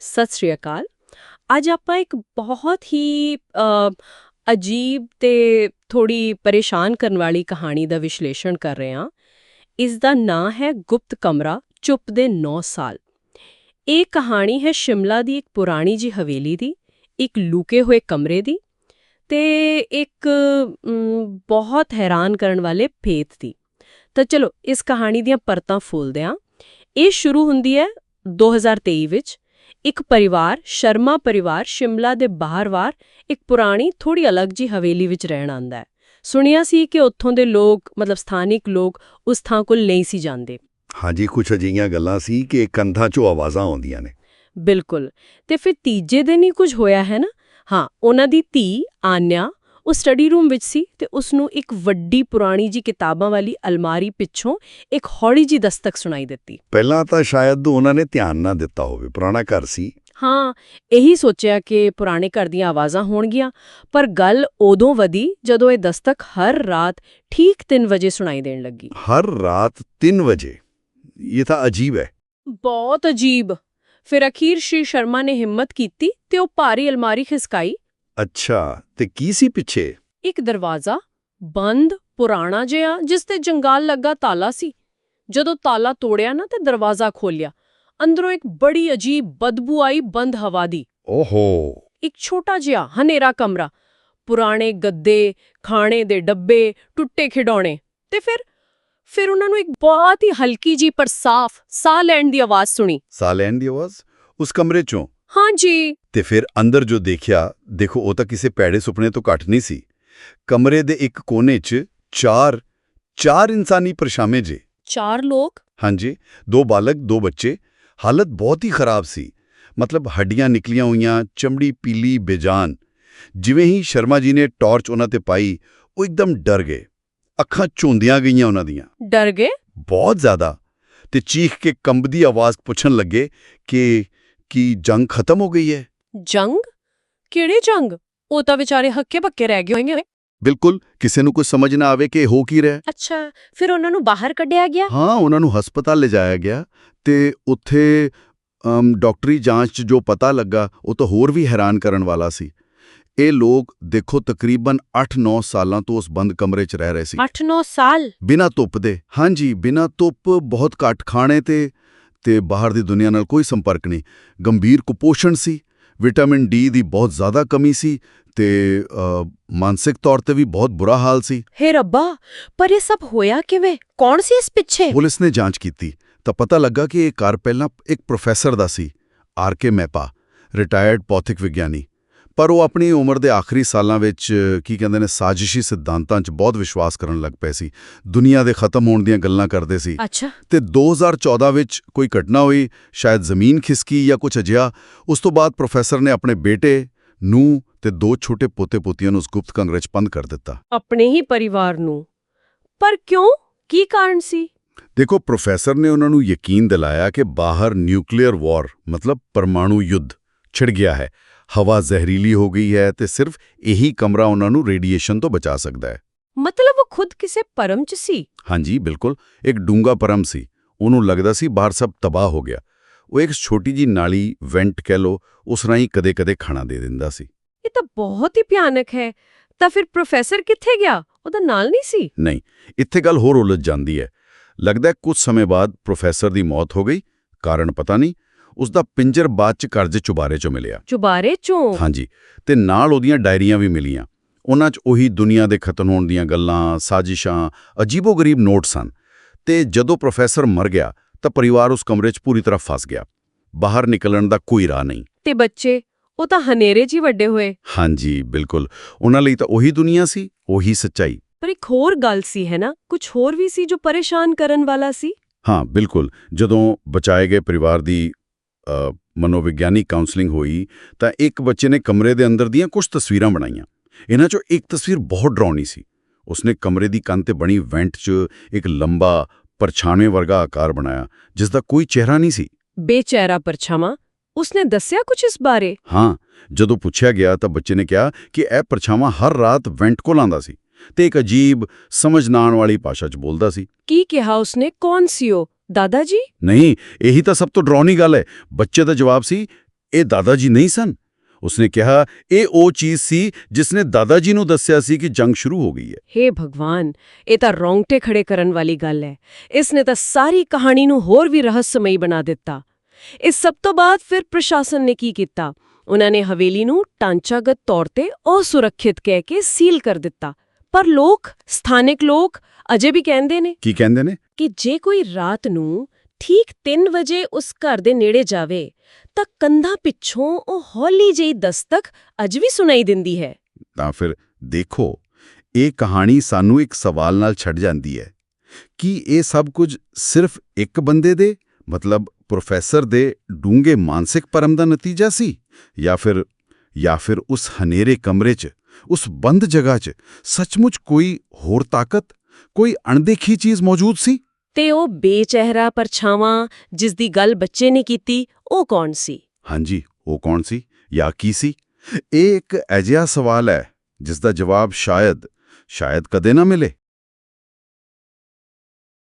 ਸਤਿ ਸ਼੍ਰੀ ਅਕਾਲ। ਅੱਜ ਆਪਾਂ ਇੱਕ ਬਹੁਤ ਹੀ ਅਜੀਬ ਤੇ ਥੋੜੀ ਪਰੇਸ਼ਾਨ ਕਰਨ ਵਾਲੀ ਕਹਾਣੀ ਦਾ ਵਿਸ਼ਲੇਸ਼ਣ ਕਰ ਰਹੇ ਹਾਂ। ਇਸ ਦਾ ਨਾਂ ਹੈ ਗੁਪਤ ਕਮਰਾ, ਚੁੱਪ ਦੇ 9 ਸਾਲ। ਇਹ ਕਹਾਣੀ ਹੈ ਸ਼ਿਮਲਾ ਦੀ ਇੱਕ ਪੁਰਾਣੀ ਜੀ ਹਵੇਲੀ ਦੀ, ਇੱਕ ਲੁਕੇ ਹੋਏ ਕਮਰੇ ਦੀ ਤੇ ਇੱਕ ਬਹੁਤ ਹੈਰਾਨ ਕਰਨ ਵਾਲੇ ਭੇਤ ਦੀ। ਤਾਂ ਚਲੋ, ਇਸ ਕਹਾਣੀ ਦੀਆਂ ਪਰਤਾਂ ਫੋਲਦੇ ਹਾਂ। ਇਹ ਸ਼ੁਰੂ ਹੁੰਦੀ ਹੈ 2023 ਵਿੱਚ ਇੱਕ ਪਰਿਵਾਰ ਸ਼ਰਮਾ ਪਰਿਵਾਰ ਸ਼ਿਮਲਾ ਦੇ ਬਾਹਰਵਾਰ ਇੱਕ ਪੁਰਾਣੀ ਥੋੜੀ ਅਲੱਗ ਜੀ ਹਵੇਲੀ ਵਿੱਚ ਰਹਿਣ ਆਂਦਾ ਹੈ। ਸੁਣਿਆ ਸੀ ਕਿ ਉੱਥੋਂ ਦੇ ਲੋਕ ਮਤਲਬ ਸਥਾਨਿਕ ਲੋਕ ਉਸ ਥਾਂ ਕੋਲ ਨਹੀਂ ਸੀ ਜਾਂਦੇ। ਹਾਂਜੀ ਕੁਝ ਅਜਿਹੀਆਂ ਗੱਲਾਂ ਸੀ ਕਿ ਕੰਧਾਂ 'ਚੋਂ ਆਵਾਜ਼ਾਂ ਆਉਂਦੀਆਂ ਨੇ। ਬਿਲਕੁਲ। ਤੇ ਫਿਰ ਤੀਜੇ ਦਿਨ ਹੀ ਕੁਝ ਹੋਇਆ ਹੈ ਨਾ? ਹਾਂ ਉਹਨਾਂ ਦੀ ਧੀ ਆਨਿਆ ਉਹ ਸਟੱਡੀ ਰੂਮ ਵਿੱਚ ਸੀ ਤੇ ਉਸ ਨੂੰ ਇੱਕ ਵੱਡੀ ਪੁਰਾਣੀ ਜੀ ਕਿਤਾਬਾਂ ਵਾਲੀ ਅਲਮਾਰੀ ਪਿੱਛੋਂ ਇੱਕ ਹੌਲੀ ਜੀ ਦਸਤਕ ਸੁਣਾਈ ਦਿੱਤੀ। ਪਹਿਲਾਂ ਤਾਂ ਸ਼ਾਇਦ ਉਹਨਾਂ ਨੇ ਧਿਆਨ ਨਾ ਦਿੱਤਾ ਹੋਵੇ ਪੁਰਾਣਾ ਘਰ ਸੀ। ਹਾਂ ਇਹੀ ਸੋਚਿਆ ਕਿ ਪੁਰਾਣੇ ਘਰ ਦੀਆਂ ਆਵਾਜ਼ਾਂ ਹੋਣਗੀਆਂ ਪਰ ਗੱਲ ਉਦੋਂ ਵਧੀ ਜਦੋਂ ਇਹ ਦਸਤਕ ਹਰ ਰਾਤ ਠੀਕ 3 ਵਜੇ ਸੁਣਾਈ ਦੇਣ ਲੱਗੀ। ਹਰ ਰਾਤ 3 ਵਜੇ? ਇਹ ਤਾਂ ਅਜੀਬ ਹੈ। ਬਹੁਤ ਅਜੀਬ! ਫਿਰ ਅਖੀਰ ਸ਼੍ਰੀ ਸ਼ਰਮਾ ਨੇ ਹਿੰਮਤ ਕੀਤੀ ਤੇ ਉਹ ਭਾਰੀ ਅਲਮਾਰੀ ਖਿਸਕਾਈ ਅੱਛਾ ਤੇ ਕੀ ਸੀ ਪਿੱਛੇ? ਇੱਕ ਦਰਵਾਜ਼ਾ ਬੰਦ ਪੁਰਾਣਾ ਜਿਹਾ ਜਿਸ ਤੇ ਜੰਗਾਲ ਲੱਗਾ ਤਾਲਾ ਸੀ। ਜਦੋਂ ਤਾਲਾ ਤੋੜਿਆ ਨਾ ਤੇ ਦਰਵਾਜ਼ਾ ਖੋਲਿਆ ਅੰਦਰੋਂ ਇੱਕ ਬੜੀ ਅਜੀਬ ਬਦਬੂ ਆਈ ਬੰਦ ਹਵਾ ਦੀ। ਓਹੋ। ਇੱਕ ਛੋਟਾ ਜਿਹਾ ਹਨੇਰਾ ਕਮਰਾ। ਪੁਰਾਣੇ ਗੱਦੇ ਖਾਣੇ ਦੇ ਡੱਬੇ ਟੁੱਟੇ ਖਿਡੌਣੇ। ਤੇ ਫਿਰ ਫਿਰ ਉਹਨਾਂ ਨੂੰ ਇੱਕ ਬਹੁਤ ਹੀ ਹਲਕੀ ਜੀ ਪਰ ਸਾਫ਼ ਸਾਹ ਲੈਣ ਦੀ ਆਵਾਜ਼ ਸੁਣੀ। ਸਾਹ ਲੈਣ ਦੀ ਆਵਾਜ਼? ਉਸ ਕਮਰੇ 'ਚੋਂ? ਹਾਂਜੀ ਤੇ ਫਿਰ ਅੰਦਰ ਜੋ ਦੇਖਿਆ ਦੇਖੋ ਉਹ ਤਾਂ ਕਿਸੇ ਪੈੜੇ ਸੁਪਨੇ ਤੋਂ ਘੱਟ ਨਹੀਂ ਸੀ। ਕਮਰੇ ਦੇ ਇੱਕ ਕੋਨੇ 'ਚ ਚਾਰ ਚਾਰ ਇਨਸਾਨੀ ਪਰਛਾਵੇਂ ਜੇ। ਚਾਰ ਲੋਕ? ਹਾਂਜੀ ਦੋ ਬਾਲਕ ਦੋ ਬੱਚੇ। ਹਾਲਤ ਬਹੁਤ ਹੀ ਖਰਾਬ ਸੀ। ਮਤਲਬ ਹੱਡੀਆਂ ਨਿਕਲੀਆਂ ਹੋਈਆਂ ਚਮੜੀ ਪੀਲੀ ਬੇਜਾਨ। ਜਿਵੇਂ ਹੀ ਸ਼ਰਮਾ ਜੀ ਨੇ ਟਾਰਚ ਉਹਨਾਂ ਤੇ ਪਾਈ ਉਹ ਇੱਕਦਮ ਡਰ ਗਏ। ਅੱਖਾਂ ਝੁੰਦੀਆਂ ਗਈਆਂ ਉਹਨਾਂ ਦੀਆਂ। ਡਰ ਗਏ? ਬਹੁਤ ਜ਼ਿਆਦਾ। ਤੇ ਚੀਖ ਕੇ ਕੰਬਦੀ ਆਵਾਜ਼ ਪੁੱਛਣ ਲੱਗੇ ਕਿ ਕੀ ਜੰਗ ਖਤਮ ਹੋ ਗਈ ਹੈ? ਜੰਗ? ਕਿਹੜੇ ਜੰਗ? ਉਹ ਤਾਂ ਵਿਚਾਰੇ ਹੱਕੇ ਪੱਕੇ ਰਹਿ ਗਏ ਹੋਣਗੇ। ਬਿਲਕੁਲ ਕਿਸੇ ਨੂੰ ਕੁਝ ਸਮਝ ਨਾ ਆਵੇ ਕਿ ਇਹ ਹੋ ਕੀ ਰਿਹਾ ਹੈ। ਅੱਛਾ ਫਿਰ ਉਹਨਾਂ ਨੂੰ ਬਾਹਰ ਕੱਢਿਆ ਗਿਆ? ਹਾਂ ਉਹਨਾਂ ਨੂੰ ਹਸਪਤਾਲ ਲਿਜਾਇਆ ਗਿਆ ਤੇ ਉੱਥੇ ਅਮ, ਡਾਕਟਰੀ ਜਾਂਚ 'ਚ ਜੋ ਪਤਾ ਲੱਗਾ ਉਹ ਤਾਂ ਹੋਰ ਵੀ ਹੈਰਾਨ ਕਰਨ ਵਾਲਾ ਸੀ। ਇਹ ਲੋਕ ਦੇਖੋ ਤਕਰੀਬਨ 8-9 ਸਾਲਾਂ ਤੋਂ ਉਸ ਬੰਦ ਕਮਰੇ 'ਚ ਰਹਿ ਰਹੇ ਸੀ। 8-9 ਸਾਲ? ਬਿਨਾਂ ਧੁੱਪ ਦੇ। ਹਾਂਜੀ ਬਿਨਾਂ ਧੁੱਪ ਬਹੁਤ ਘੱਟ ਖਾਣੇ ਤੇ ਤੇ ਬਾਹਰ ਦੀ ਦੁਨੀਆ ਨਾਲ ਕੋਈ ਸੰਪਰਕ ਨਹੀਂ। ਗੰਭੀਰ ਕੁਪੋਸ਼ਣ ਸੀ ਵਿਟਾਮਿਨ ਡੀ ਦੀ ਬਹੁਤ ਜ਼ਿਆਦਾ ਕਮੀ ਸੀ ਤੇ ਮਾਨਸਿਕ ਤੌਰ ਤੇ ਵੀ ਬਹੁਤ ਬੁਰਾ ਹਾਲ ਸੀ। ਹੇ ਰੱਬਾ ਪਰ ਇਹ ਸਭ ਹੋਇਆ ਕਿਵੇਂ? ਕੌਣ ਸੀ ਇਸ ਪਿੱਛੇ? ਪੁਲਿਸ ਨੇ ਜਾਂਚ ਕੀਤੀ ਤਾਂ ਪਤਾ ਲੱਗਾ ਕਿ ਇਹ ਘਰ ਪਹਿਲਾਂ ਇੱਕ ਪ੍ਰੋਫੈਸਰ ਦਾ ਸੀ ਆਰ ਕੇ ਮੈਪਾ ਰਿਟਾਇਰਡ ਭੌਤਿਕ ਵਿਗਿਆਨੀ। ਪਰ ਉਹ ਆਪਣੀ ਉਮਰ ਦੇ ਆਖਰੀ ਸਾਲਾਂ ਵਿੱਚ ਕੀ ਕਹਿੰਦੇ ਨੇ ਸਾਜ਼ਿਸ਼ੀ ਸਿਧਾਂਤਾਂ 'ਚ ਬਹੁਤ ਵਿਸ਼ਵਾਸ ਕਰਨ ਲੱਗ ਪਏ ਸੀ। ਦੁਨੀਆ ਦੇ ਖਤਮ ਹੋਣ ਦੀਆਂ ਗੱਲਾਂ ਕਰਦੇ ਸੀ। ਅੱਛਾ। ਤੇ 2014 ਵਿੱਚ ਕੋਈ ਘਟਨਾ ਹੋਈ ਸ਼ਾਇਦ ਜ਼ਮੀਨ ਖਿਸਕੀ ਜਾਂ ਕੁਝ ਅਜਿਹਾ ਉਸ ਤੋਂ ਬਾਅਦ ਪ੍ਰੋਫੈਸਰ ਨੇ ਆਪਣੇ ਬੇਟੇ ਨੂੰ ਤੇ ਦੋ ਛੋਟੇ ਪੋਤੇ-ਪੋਤੀਆਂ ਨੂੰ ਉਸ ਗੁਪਤ ਕਮਰੇ 'ਚ ਬੰਦ ਕਰ ਦਿੱਤਾ। ਆਪਣੇ ਹੀ ਪਰਿਵਾਰ ਨੂੰ। ਪਰ ਕਿਉਂ? ਕੀ ਕਾਰਨ ਸੀ? ਦੇਖੋ ਪ੍ਰੋਫੈਸਰ ਨੇ ਉਹਨਾਂ ਨੂੰ ਯਕੀਨ ਦਿਲਾਇਆ ਕਿ ਬਾਹਰ ਨਿਊਕਲੀਅਰ ਵਾਰ ਮਤਲਬ ਪਰਮਾਣੂ ਯੁੱਧ ਛਿੜ ਗਿਆ ਹੈ। ਹਵਾ ਜ਼ਹਿਰੀਲੀ ਹੋ ਗਈ ਹੈ ਤੇ ਸਿਰਫ ਇਹੀ ਕਮਰਾ ਉਹਨਾਂ ਨੂੰ ਰੇਡੀਏਸ਼ਨ ਤੋਂ ਬਚਾ ਸਕਦਾ ਹੈ। ਮਤਲਬ ਉਹ ਖੁਦ ਕਿਸੇ ਪਰਮ ਚ ਸੀ? ਹਾਂਜੀ ਬਿਲਕੁਲ। ਇੱਕ ਡੂੰਗਾ ਪਰਮ ਸੀ। ਉਹਨੂੰ ਲੱਗਦਾ ਸੀ ਬਾਹਰ ਸਭ ਤਬਾਹ ਹੋ ਗਿਆ। ਉਹ ਇੱਕ ਛੋਟੀ ਜੀ ਨਾਲੀ ਵੈਂਟ ਕਹਿ ਲੋ ਉਸ ਰਾਹੀਂ ਕਦੇ-ਕਦੇ ਖਾਣਾ ਦੇ ਦਿੰਦਾ ਸੀ। ਇਹ ਤਾਂ ਬਹੁਤ ਹੀ ਭਿਆਨਕ ਹੈ। ਤਾਂ ਫਿਰ ਪ੍ਰੋਫੈਸਰ ਕਿੱਥੇ ਗਿਆ? ਉਹਦਾ ਨਾਲ ਨਹੀਂ ਸੀ? ਨਹੀਂ ਇੱਥੇ ਗੱਲ ਹੋਰ ਉਲਝ ਜਾਂਦੀ ਹੈ। ਲੱਗਦਾ ਕੁਝ ਸਮੇਂ ਬਾਅਦ ਪ੍ਰੋਫੈਸਰ ਦੀ ਮੌਤ ਹੋ ਗਈ। ਕਾਰਨ ਪਤਾ ਨਹੀਂ। ਉਸ ਦਾ ਪਿੰਜਰ ਬਾਅਦ ਚ ਕਰਜ਼ੇ ਚੁਬਾਰੇ ਚੋਂ ਮਿਲਿਆ। ਚੁਬਾਰੇ ਚੋਂ? ਹਾਂਜੀ ਤੇ ਨਾਲ ਉਹਦੀਆਂ ਡਾਇਰੀਆਂ ਵੀ ਮਿਲੀਆਂ। ਉਹਨਾਂ 'ਚ ਉਹੀ ਦੁਨੀਆ ਦੇ ਖਤਮ ਹੋਣ ਦੀਆਂ ਗੱਲਾਂ ਸਾਜ਼ਿਸ਼ਾਂ ਅਜੀਬੋ-ਗਰੀਬ ਨੋਟ ਸਨ। ਤੇ ਜਦੋਂ ਪ੍ਰੋਫੈਸਰ ਮਰ ਗਿਆ ਤਾਂ ਪਰਿਵਾਰ ਉਸ ਕਮਰੇ 'ਚ ਪੂਰੀ ਤਰ੍ਹਾਂ ਫਸ ਗਿਆ। ਬਾਹਰ ਨਿਕਲਣ ਦਾ ਕੋਈ ਰਾਹ ਨਹੀਂ। ਤੇ ਬੱਚੇ ਉਹ ਤਾਂ ਹਨੇਰੇ 'ਚ ਹੀ ਵੱਡੇ ਹੋਏ। ਹਾਂਜੀ ਬਿਲਕੁਲ। ਉਹਨਾਂ ਲਈ ਤਾਂ ਉਹੀ ਦੁਨੀਆ ਸੀ ਉਹੀ ਸੱਚਾਈ। ਪਰ ਇੱਕ ਹੋਰ ਗੱਲ ਸੀ ਹੈ ਨਾ? ਕੁਝ ਹੋਰ ਵੀ ਸੀ ਜੋ ਪਰੇਸ਼ਾਨ ਕਰਨ ਵਾਲਾ ਸੀ? ਹਾਂ ਬਿਲਕੁਲ। ਜਦੋਂ ਬਚਾਏ ਗਏ ਪਰਿਵਾਰ ਦੀ ਮਨੋਵਿਗਿਆਨਿਕ ਕਾਉਂਸਲਿੰਗ ਹੋਈ ਤਾਂ ਇੱਕ ਬੱਚੇ ਨੇ ਕਮਰੇ ਦੇ ਅੰਦਰ ਦੀਆਂ ਕੁਝ ਤਸਵੀਰਾਂ ਬਣਾਈਆਂ। ਇਹਨਾਂ 'ਚੋਂ ਇੱਕ ਤਸਵੀਰ ਬਹੁਤ ਡਰਾਉਣੀ ਸੀ। ਉਸਨੇ ਕਮਰੇ ਦੀ ਕੰਧ ਤੇ ਬਣੀ ਵੈਂਟ 'ਚ ਇੱਕ ਲੰਬਾ ਪਰਛਾਵੇਂ ਵਰਗਾ ਆਕਾਰ ਬਣਾਇਆ ਜਿਸ ਦਾ ਕੋਈ ਚਿਹਰਾ ਨਹੀਂ ਸੀ। ਬੇਚੈਰਾ ਪਰਛਾਵਾਂ? ਉਸਨੇ ਦੱਸਿਆ ਕੁਝ ਇਸ ਬਾਰੇ? ਹਾਂ ਜਦੋਂ ਪੁੱਛਿਆ ਗਿਆ ਤਾਂ ਬੱਚੇ ਨੇ ਕਿਹਾ ਕਿ ਇਹ ਪਰਛਾਵਾਂ ਹਰ ਰਾਤ ਵੈਂਟ ਕੋਲ ਆਉਂਦਾ ਸੀ ਤੇ ਇੱਕ ਅਜੀਬ ਸਮਝ ਨਾ ਆਉਣ ਵਾਲੀ ਭਾਸ਼ਾ 'ਚ ਬੋਲਦਾ ਸੀ। ਕੀ ਕਿਹਾ ਉਸਨੇ? ਕੌਣ ਸੀ ਉਹ? ਦਾਦਾ ਜੀ ਨਹੀਂ ਇਹੀ ਤਾਂ ਸਭ ਤੋਂ ਡਰਾਉਣੀ ਗੱਲ ਹੈ। ਬੱਚੇ ਦਾ ਜਵਾਬ ਸੀ ਇਹ ਦਾਦਾ ਜੀ ਨਹੀਂ ਸਨ। ਉਸਨੇ ਕਿਹਾ ਇਹ ਉਹ ਚੀਜ਼ ਸੀ ਜਿਸਨੇ ਦਾਦਾ ਜੀ ਨੂੰ ਦੱਸਿਆ ਸੀ ਕਿ ਜੰਗ ਸ਼ੁਰੂ ਹੋ ਗਈ ਹੈ। ਹੇ ਭਗਵਾਨ ਇਹ ਤਾਂ ਰੌਂਗਟੇ ਖੜੇ ਕਰਨ ਵਾਲੀ ਗੱਲ ਹੈ। ਇਸ ਨੇ ਤਾਂ ਸਾਰੀ ਕਹਾਣੀ ਨੂੰ ਹੋਰ ਵੀ ਰਹੱਸਮਈ ਬਣਾ ਦਿੱਤਾ। ਇਸ ਸਭ ਤੋਂ ਬਾਅਦ ਫਿਰ ਪ੍ਰਸ਼ਾਸਨ ਨੇ ਕੀ ਕੀਤਾ? ਉਹਨਾਂ ਨੇ ਹਵੇਲੀ ਨੂੰ ਟਾਂਚਾਗਤ ਤੌਰ ਤੇ ਅਸੁਰੱਖਿਅਤ ਕਹਿ ਕੇ ਸੀਲ ਕਰ ਦਿੱਤਾ। ਪਰ ਲੋਕ ਸਥਾਨਕ ਲੋਕ ਅਜੇ ਵੀ ਕਹਿੰਦੇ ਨੇ। ਕੀ ਕਹਿੰਦੇ ਨੇ? ਕਿ ਜੇ ਕੋਈ ਰਾਤ ਨੂੰ ਠੀਕ 3 ਵਜੇ ਉਸ ਘਰ ਦੇ ਨੇੜੇ ਜਾਵੇ, ਤਾਂ ਕੰਧਾਂ ਪਿੱਛੋਂ ਉਹ ਹੌਲੀ ਜਿਹੀ ਦਸਤਕ ਅਜ ਵੀ ਸੁਣਾਈ ਦਿੰਦੀ ਹੈ। ਤਾਂ ਫਿਰ ਦੇਖੋ, ਇਹ ਕਹਾਣੀ ਸਾਨੂੰ ਇੱਕ ਸਵਾਲ ਨਾਲ ਛੱਡ ਜਾਂਦੀ ਹੈ। ਕੀ ਇਹ ਸਭ ਕੁਝ ਸਿਰਫ ਇੱਕ ਬੰਦੇ ਦੇ, ਮਤਲਬ ਪ੍ਰੋਫੈਸਰ ਦੇ ਡੂੰਘੇ ਮਾਨਸਿਕ ਪਰਮ ਦਾ ਨਤੀਜਾ ਸੀ? ਜਾਂ ਫਿਰ ਜਾਂ ਫਿਰ ਉਸ ਹਨੇਰੇ ਕਮਰੇ 'ਚ, ਉਸ ਬੰਦ ਜਗ੍ਹਾ 'ਚ ਸੱਚਮੁੱਚ ਕੋਈ ਹੋਰ ਤਾਕਤ, ਕੋਈ ਅਣਦੇਖੀ ਚੀਜ਼ ਮੌਜੂਦ ਸੀ? ਤੇ ਉਹ ਬੇਚਿਹਰਾ ਪਰਛਾਵਾਂ ਜਿਸ ਦੀ ਗੱਲ ਬੱਚੇ ਨੇ ਕੀਤੀ, ਉਹ ਕੌਣ ਸੀ? ਹਾਂਜੀ, ਉਹ ਕੌਣ ਸੀ ਜਾਂ ਕੀ ਸੀ? ਇਹ ਇੱਕ ਅਜਿਹਾ ਸਵਾਲ ਹੈ ਜਿਸ ਦਾ ਜਵਾਬ ਸ਼ਾਇਦ ਸ਼ਾਇਦ ਕਦੇ ਨਾ ਮਿਲੇ।